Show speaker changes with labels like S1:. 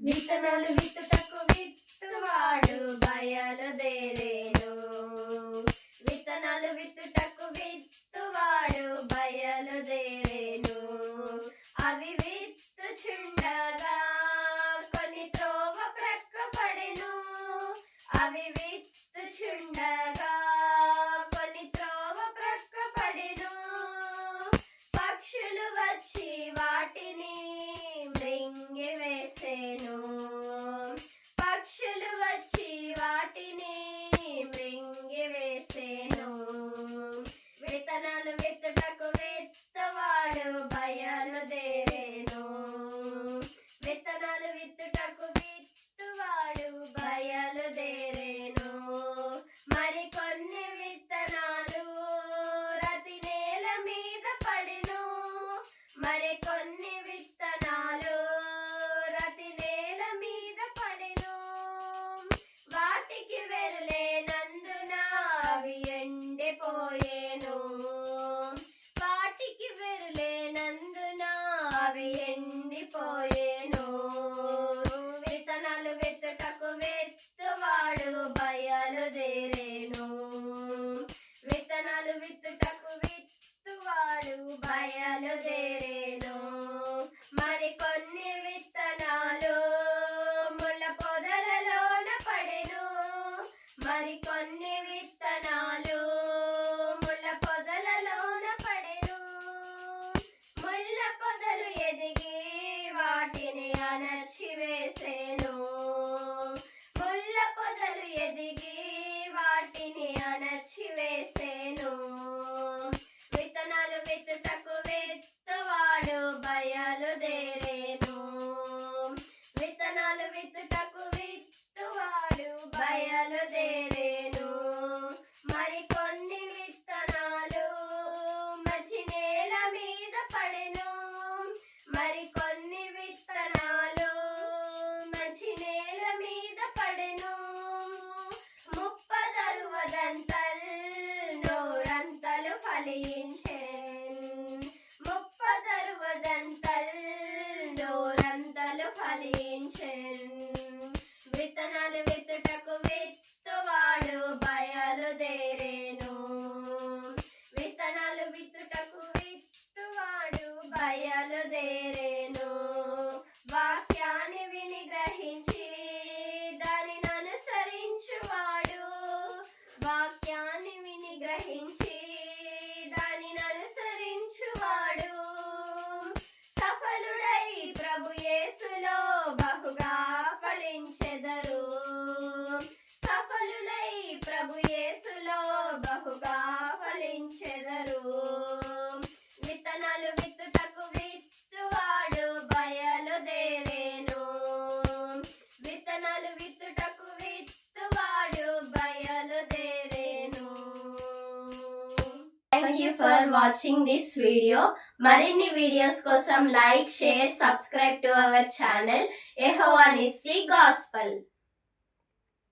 S1: విత్తనాలు విత్తుటకు విత్తువాడు బయలుదేరేను విత్తనాలు విత్తుటకు విత్తువాడు బయలుదేరే విత్తనాలు విత్తుటకు విత్తువాడు బయలుదేరేను మరికొన్ని విత్తనాలు ముళ్ళ పొదలలోన పడెను. మరికొన్ని విత్తనాలు 大哥。పాలించెన్ విత్తనాలు విత్తుటకు విత్తువాడు బయలుదేరేను విత్తనాలు విత్తుటకు విత్తువాడు బయలుదేరే thank you for watching this video మరిన్ని వీడియోస్ కోసం like share subscribe to our channel ఎహోవానిసి gospel